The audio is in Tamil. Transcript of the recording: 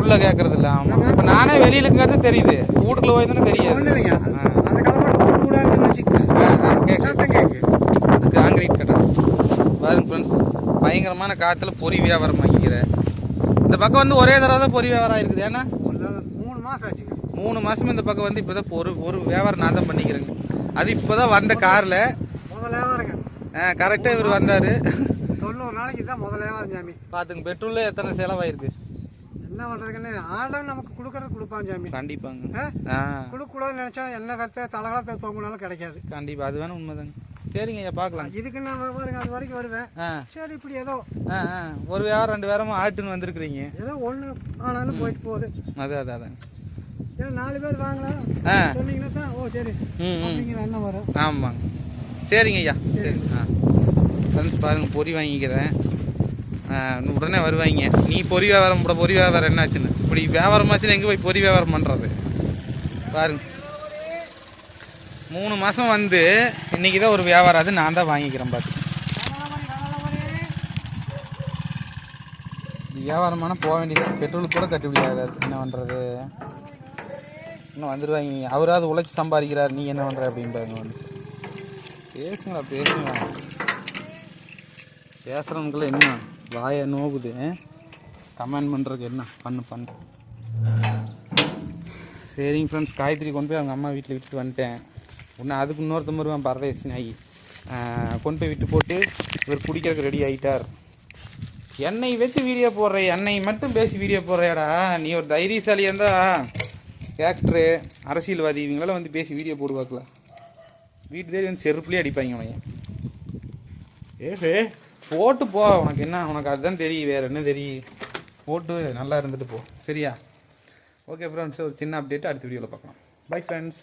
உள்ள கேட்கறது இல்ல ஆமா. இப்ப நானே வெளியில இருக்கிறது தெரியுது. வீட்டுக்குள்ள போய் தானே தெரியாது அந்த காலமாட்டு ஒரு கூட இருக்குன்னு வச்சுக்கோங்க. ஆ, ஆ, அது காங்கிரீட் கடை பாருங்க ஃப்ரெண்ட்ஸ் பயங்கரமான காத்துல பொறி வியாபாரம் வாங்கிக்கிறேன் இந்த பக்கம் வந்து ஒரே தடவை தான் பொறி வியாபாரம் இருக்குது ஏன்னா? மூணு மாதம் ஆச்சுங்க. மூணு மாசமா இந்த பக்கம் வந்து இப்போதான் ஒரு ஒரு வியாபாரம் நான் தான் பண்ணிக்கிறேங்க. அது இப்போதான் வந்த கார்ல. முதல்ல வியாபாரங்க. கரெக்டாக இவர் வந்தாரு. தொண்ணூறு நாளைக்கு தான் முதல்ல வியாபாரம் சாமி. பாத்துங்க பெட்ரோல்ல எத்தனை செலவாயிருக்கு? என்ன பண்ணுறதுக்குன்னு ஆண்டவன் நமக்கு கொடுக்கறது கொடுப்பான் சாமி. கண்டிப்பாங்க. கொடுக்கக்கூடாதுன்னு நினச்சா என்ன கருத்தை தலகாலத்தை தோங்கினாலும் கிடைக்காது. கண்டிப்பா அது வேணும் உண்மைதாங்க. சரிங்க ஐயா பார்க்கலாம் இதுக்கு நான் பாருங்க அது வரைக்கும் வருவேன். சரி இப்படி ஏதோ. ஒரு வியாபாரம் ரெண்டு வியாபாரமும் ஆட்டுன்னு வந்திருக்கிறீங்க. ஏதோ ஒன்று ஆனாலும் போயிட்டு போகுது. அது அது ஏன்னா நாலு பேர் வாங்கலாம். சொன்னீங்கன்னா தான் ஓ சரி. அப்படிங்கிற எண்ணம் வரும். ஆமாங்க. சரிங்க ஐயா. சரி. ஆ. ஃப்ரெண்ட்ஸ் பாருங்க பொறி வாங்கிக்கிறேன். உடனே வருவாங்க நீ பொறி வியாபாரம் கூட பொறி வியாபாரம் என்னாச்சுன்னு இப்படி வியாபாரம் ஆச்சுன்னு எங்கே போய் பொறி வியாபாரம் பண்ணுறது பாருங்க. மூணு மாதம் வந்து இன்றைக்கி தான் ஒரு வியாபாரம் அது நான் தான் வாங்கிக்கிறேன் பார்த்து வியாபாரமான போக வேண்டியது. பெட்ரோல் கூட கட்டி ஆகாது என்ன பண்ணுறது இன்னும் வந்துடுவாங்க அவராவது உழைச்சி சம்பாதிக்கிறார். நீ என்ன பண்ணுற அப்படின்றாங்க வந்து. பேசுங்களா பேசுங்களா பேசுகிறவங்களுக்குள்ள என்ன? வாயை நோகுது கமெண்ட் பண்ணுறதுக்கு என்ன? பண்ணு பண்ணு. சரிங்க ஃப்ரெண்ட்ஸ் காயத்ரி கொண்டு போய் அவங்க அம்மா வீட்டில் விட்டுட்டு வந்துட்டேன். இன்னும் அதுக்கு இன்னொருத்தன் வருவான் பரதேசி நாயி கொண்டு போய் விட்டு போட்டு இவர் குடிக்கிறதுக்கு ரெடி ஆகிட்டார் என்னை வச்சு வீடியோ போடுற என்னை மட்டும் பேசி வீடியோ போடுறியாடா நீ ஒரு தைரியசாலியாக இருந்தா ஆக்டரு அரசியல்வாதி இவங்களாம் வந்து பேசி வீடியோ போடுவாக்கல வீட்டு தேடி வந்து செருப்புலேயே அடிப்பாங்க அவன் போட்டு போ உனக்கு என்ன உனக்கு அதுதான் தெரியும் வேறு என்ன தெரியும்? போட்டு நல்லா இருந்துட்டு போ. சரியா? ஓகே ஃப்ரெண்ட்ஸ் ஒரு சின்ன அப்டேட் அடுத்த வீடியோவில் பார்க்கலாம். Bye friends